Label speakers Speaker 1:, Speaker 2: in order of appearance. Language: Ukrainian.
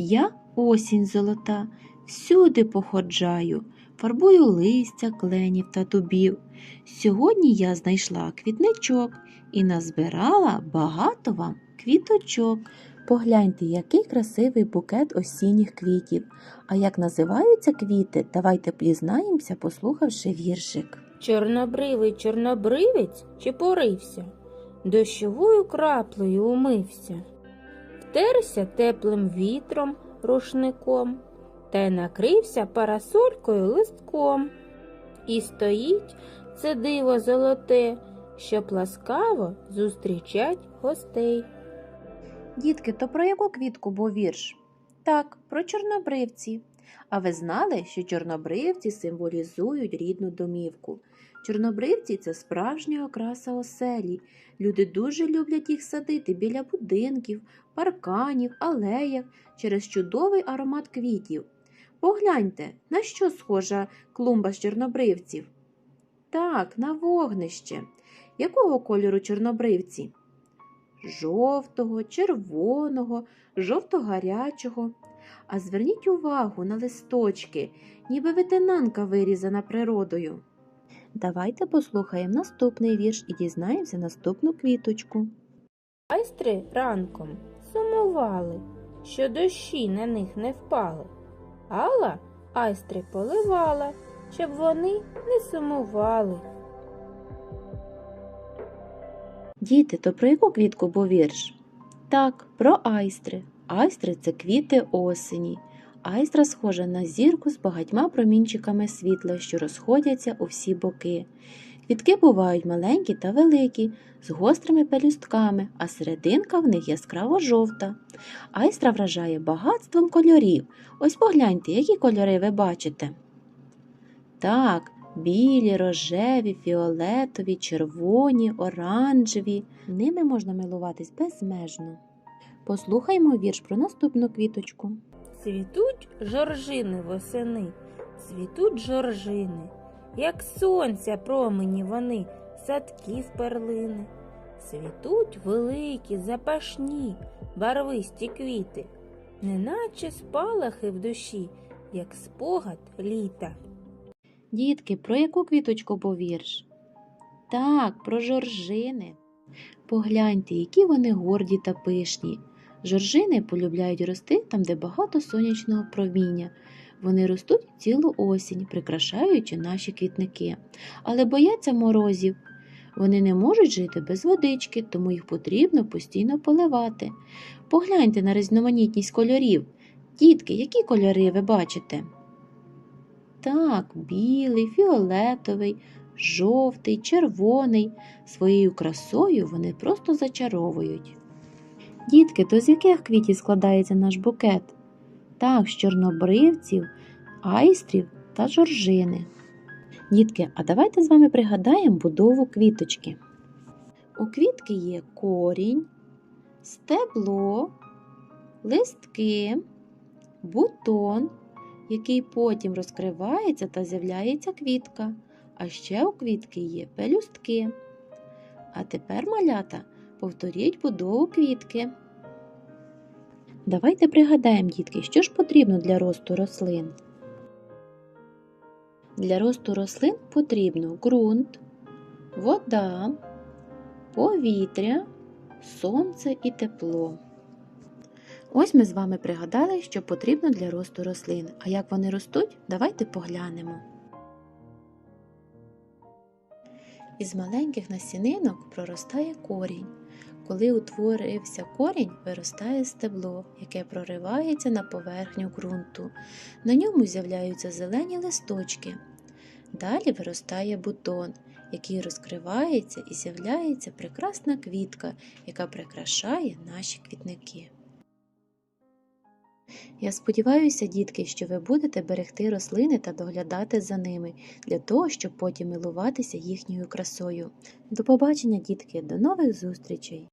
Speaker 1: Я осінь золота, всюди походжаю, фарбую листя, кленів та дубів. Сьогодні я знайшла квітничок і назбирала багато вам квіточок. Погляньте, який красивий букет осінніх квітів. А як називаються квіти, давайте дізнаємося, послухавши віршик.
Speaker 2: Чорнобривий чорнобривець чи порився, дощовою краплею умився, втерся теплим вітром рушником та й накрився парасолькою листком. І стоїть це диво золоте, що ласкаво зустрічать гостей.
Speaker 1: Дітки, то про яку квітку був вірш? Так, про чорнобривці. А ви знали, що чорнобривці символізують рідну домівку? Чорнобривці це справжня окраса оселі. Люди дуже люблять їх садити біля будинків, парканів, алеях через чудовий аромат квітів. Погляньте, на що схожа клумба з чорнобривців? Так, на вогнище. Якого кольору чорнобривці? жовтого, червоного, жовто-гарячого. А зверніть увагу на листочки, ніби ветенанка вирізана природою. Давайте послухаємо наступний вірш і дізнаємося наступну квіточку.
Speaker 2: Айстри ранком сумували, що дощі на них не впали. Алла айстри поливала, щоб вони не сумували.
Speaker 1: Діти, то про яку квітку був вірш? Так, про айстри. Айстри це квіти осені. Айстра схожа на зірку з багатьма промінчиками світла, що розходяться у всі боки. Квітки бувають маленькі та великі, з гострими пелюстками, а серединка в них яскраво жовта. Айстра вражає багатством кольорів. Ось погляньте, які кольори ви бачите. Так, білі, рожеві, фіолетові, червоні, оранжеві. Ними можна милуватись безмежно. Послухаймо вірш про наступну квіточку.
Speaker 2: Цвітуть жоржини восени, цвітуть жоржини, як сонця промені вони, садків перлини. Цвітуть великі, запашні, барвисті квіти, неначе спалахи в душі, як спогад літа.
Speaker 1: Дітки, про яку квіточку був вірш? Так, про жоржини. Погляньте, які вони горді та пишні. Жоржини полюбляють рости там, де багато сонячного проміння. Вони ростуть цілу осінь, прикрашаючи наші квітники, але бояться морозів. Вони не можуть жити без водички, тому їх потрібно постійно поливати. Погляньте на різноманітність кольорів. Дітки, які кольори ви бачите? Так, білий, фіолетовий, жовтий, червоний. Своєю красою вони просто зачаровують. Дітки, то з яких квітів складається наш букет? Так, з чорнобривців, айстрів та жоржини. Дітки, а давайте з вами пригадаємо будову квіточки. У квітки є корінь, стебло, листки, бутон, який потім розкривається та з'являється квітка. А ще у квітки є пелюстки. А тепер, малята, повторіть будову квітки. Давайте пригадаємо, дітки, що ж потрібно для росту рослин. Для росту рослин потрібно ґрунт, вода, повітря, сонце і тепло. Ось ми з вами пригадали, що потрібно для росту рослин. А як вони ростуть, давайте поглянемо. Із маленьких насінинок проростає корінь. Коли утворився корінь, виростає стебло, яке проривається на поверхню ґрунту. На ньому з'являються зелені листочки. Далі виростає бутон, який розкривається і з'являється прекрасна квітка, яка прикрашає наші квітники. Я сподіваюся, дітки, що ви будете берегти рослини та доглядати за ними для того, щоб потім милуватися їхньою красою. До побачення, дітки, до нових зустрічей!